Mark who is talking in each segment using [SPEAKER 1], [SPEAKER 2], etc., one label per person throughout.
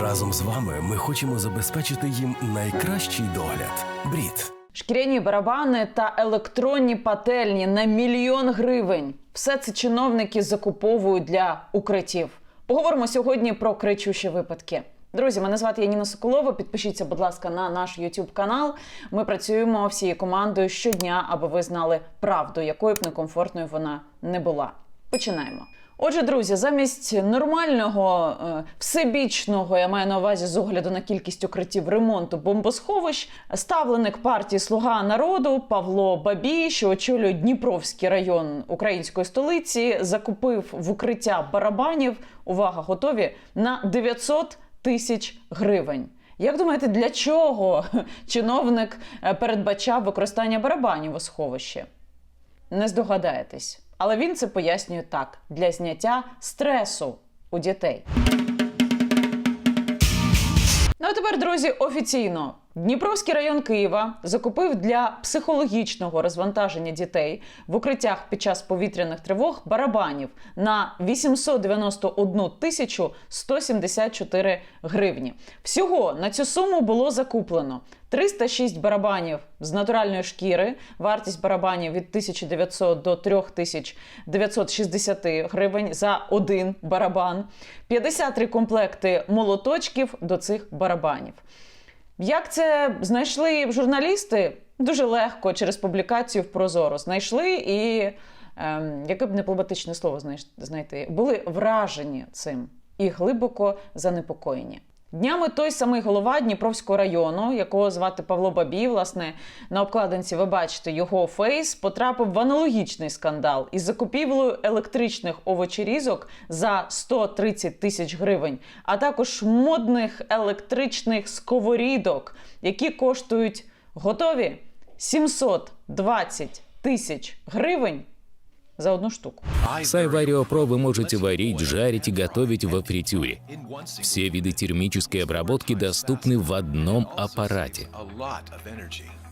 [SPEAKER 1] Разом з вами ми хочемо забезпечити їм найкращий догляд. Брід.
[SPEAKER 2] Шкіряні барабани та електронні пательні на мільйон гривень. Все це чиновники закуповують для укриттів. Поговоримо сьогодні про кричущі випадки. Друзі, мене звати Яніна Соколова. Підпишіться, будь ласка, на наш YouTube канал. Ми працюємо всією командою щодня, аби ви знали правду, якою б некомфортною вона не була. Починаємо. Отже, друзі, замість нормального е, всебічного, я маю на увазі з огляду на кількість укриттів ремонту бомбосховищ, ставленик партії Слуга народу Павло Бабій, що очолює Дніпровський район української столиці, закупив в укриття барабанів. Увага, готові на 900 тисяч гривень. Як думаєте, для чого чиновник е, передбачав використання барабанів у сховищі? Не здогадаєтесь. Але він це пояснює так: для зняття стресу у дітей. Ну а тепер, друзі, офіційно. Дніпровський район Києва закупив для психологічного розвантаження дітей в укриттях під час повітряних тривог барабанів на 891 тисячу 174 гривні. Всього на цю суму було закуплено 306 барабанів з натуральної шкіри. Вартість барабанів від 1900 до 3960 гривень за один барабан, 53 комплекти молоточків до цих барабанів. Як це знайшли журналісти? Дуже легко через публікацію в Прозоро знайшли і, ем, яке б дипломатичне слово знайти, були вражені цим і глибоко занепокоєні. Днями той самий голова Дніпровського району, якого звати Павло Бабій, власне, на обкладинці ви бачите його фейс, потрапив в аналогічний скандал із закупівлею електричних овочерізок за 130 тисяч гривень, а також модних електричних сковорідок, які коштують готові 720 тисяч гривень за одну штуку.
[SPEAKER 3] С iVario Pro вы можете варить, жарить и готовить во фритюре. Все виды термической обработки доступны в одном аппарате.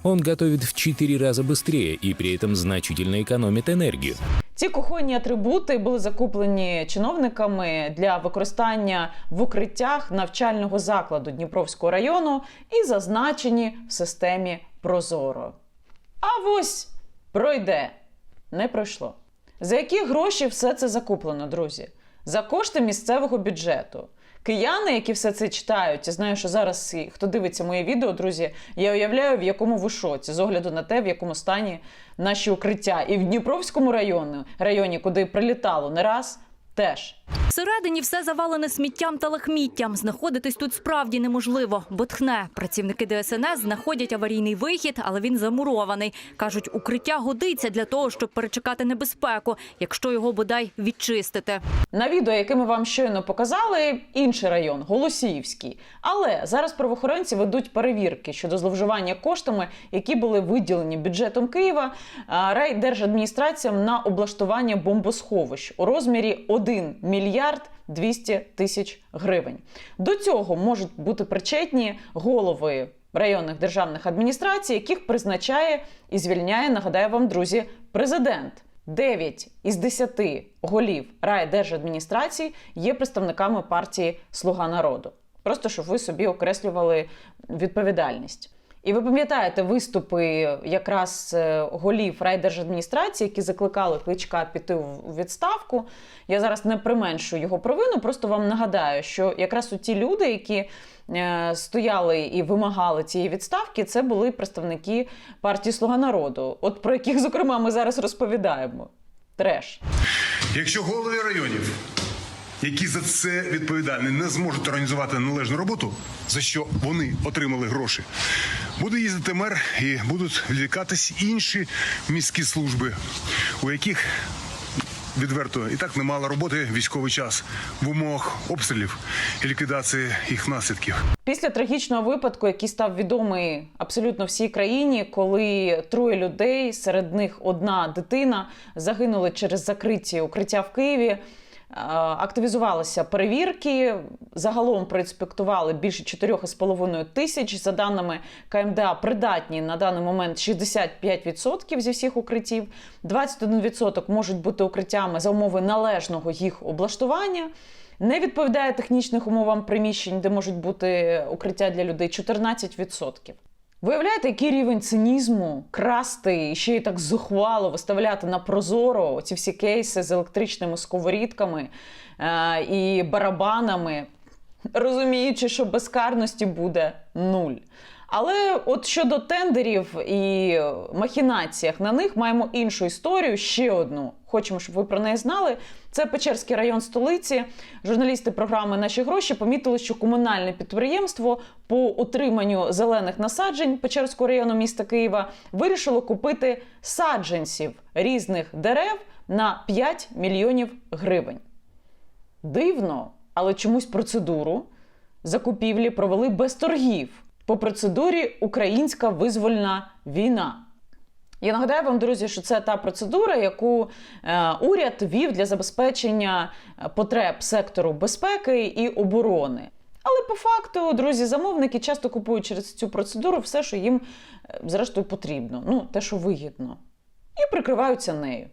[SPEAKER 3] Он готовит в 4 раза быстрее и при этом значительно экономит энергию.
[SPEAKER 2] Ці кухонні атрибути були закуплені чиновниками для використання в укриттях навчального закладу Дніпровського району і зазначені в системі Прозоро. А ось пройде. Не пройшло. За які гроші все це закуплено, друзі? За кошти місцевого бюджету. Кияни, які все це читають, я знаю, що зараз хто дивиться моє відео, друзі, я уявляю, в якому ви шоці, з огляду на те, в якому стані наші укриття. І в Дніпровському районі, районі куди прилітало не раз, теж.
[SPEAKER 4] Всередині все завалене сміттям та лахміттям. Знаходитись тут справді неможливо, бо тхне. Працівники ДСНС знаходять аварійний вихід, але він замурований. Кажуть, укриття годиться для того, щоб перечекати небезпеку, якщо його бодай відчистити.
[SPEAKER 2] На відео, яке ми вам щойно показали, інший район Голосіївський. Але зараз правоохоронці ведуть перевірки щодо зловживання коштами, які були виділені бюджетом Києва райдержадміністраціям на облаштування бомбосховищ у розмірі 1 мільярд 200 тисяч гривень. До цього можуть бути причетні голови. Районних державних адміністрацій, яких призначає і звільняє, нагадаю вам, друзі, президент. 9 із 10 голів райдержадміністрацій є представниками партії Слуга народу. Просто щоб ви собі окреслювали відповідальність. І ви пам'ятаєте виступи якраз е, голів райдержадміністрації, які закликали кличка піти у відставку. Я зараз не применшую його провину, просто вам нагадаю, що якраз у ті люди, які е, стояли і вимагали цієї відставки, це були представники партії Слуга народу, от про яких, зокрема, ми зараз розповідаємо. Треш.
[SPEAKER 5] Якщо голови районів, які за це відповідальні, не зможуть організувати належну роботу, за що вони отримали гроші, буде їздити мер і будуть відвікатись інші міські служби, у яких відверто і так немало роботи військовий час в умовах обстрілів і ліквідації їх наслідків.
[SPEAKER 2] Після трагічного випадку, який став відомий абсолютно всій країні, коли троє людей, серед них одна дитина, загинули через закриті укриття в Києві. Е, Активізувалися перевірки. Загалом проінспектували більше 4,5 тисяч. За даними КМДА, придатні на даний момент 65% зі всіх укриттів. 21% можуть бути укриттями за умови належного їх облаштування. Не відповідає технічним умовам приміщень, де можуть бути укриття для людей 14%. Виявляєте, який рівень цинізму красти і ще й так зухвало виставляти на прозоро ці всі кейси з електричними сковорідками е, і барабанами, розуміючи, що безкарності буде нуль. Але от щодо тендерів і махінаціях на них маємо іншу історію, ще одну. Хочемо, щоб ви про неї знали. Це Печерський район столиці. Журналісти програми Наші гроші помітили, що комунальне підприємство по утриманню зелених насаджень Печерського району міста Києва вирішило купити саджанців різних дерев на 5 мільйонів гривень. Дивно, але чомусь процедуру закупівлі провели без торгів по процедурі Українська визвольна війна. Я нагадаю вам, друзі, що це та процедура, яку е, уряд вів для забезпечення е, потреб сектору безпеки і оборони. Але по факту, друзі, замовники часто купують через цю процедуру все, що їм е, зрештою потрібно, ну те, що вигідно, і прикриваються нею.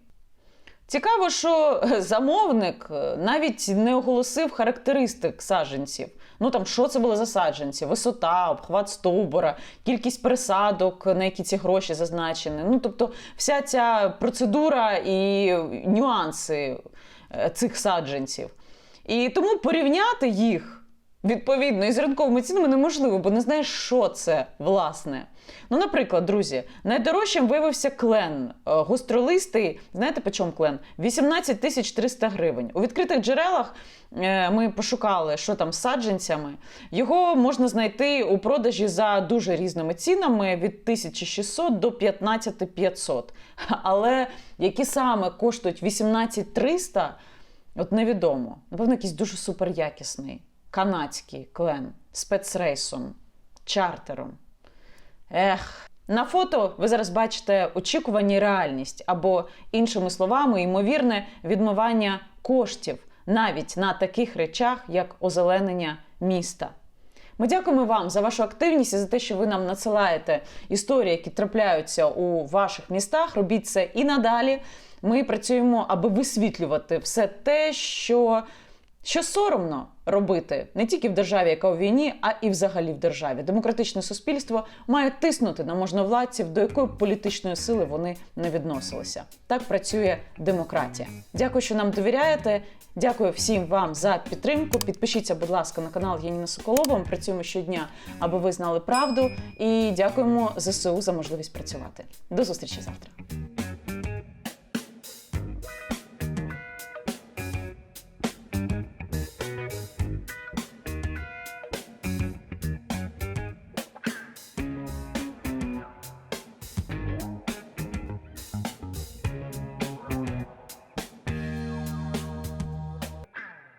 [SPEAKER 2] Цікаво, що замовник е, навіть не оголосив характеристик саджанців. Ну там що це були за саджанці? Висота, обхват стовбура, кількість пересадок, на які ці гроші зазначені. Ну тобто, вся ця процедура і нюанси е, цих саджанців. І тому порівняти їх відповідно із ринковими цінами неможливо, бо не знаєш, що це власне. Ну, наприклад, друзі, найдорожчим виявився клен е, гостролистий. Знаєте, по чому клен? 18 тисяч 300 гривень. У відкритих джерелах е, ми пошукали, що там з саджанцями. Його можна знайти у продажі за дуже різними цінами від 1600 до 15500. Але які саме коштують 18 300, от невідомо. Напевно, якийсь дуже суперякісний канадський клен спецрейсом, чартером. Ех, на фото ви зараз бачите очікувані реальність або, іншими словами, ймовірне відмивання коштів навіть на таких речах, як озеленення міста. Ми дякуємо вам за вашу активність і за те, що ви нам надсилаєте історії, які трапляються у ваших містах. Робіть це і надалі. Ми працюємо, аби висвітлювати все те, що що соромно робити не тільки в державі, яка у війні, а і взагалі в державі. Демократичне суспільство має тиснути на можновладців, до якої політичної сили вони не відносилися. Так працює демократія. Дякую, що нам довіряєте. Дякую всім вам за підтримку. Підпишіться, будь ласка, на канал Яніна Соколова. Ми працюємо щодня, аби ви знали правду. І дякуємо ЗСУ за можливість працювати. До зустрічі завтра.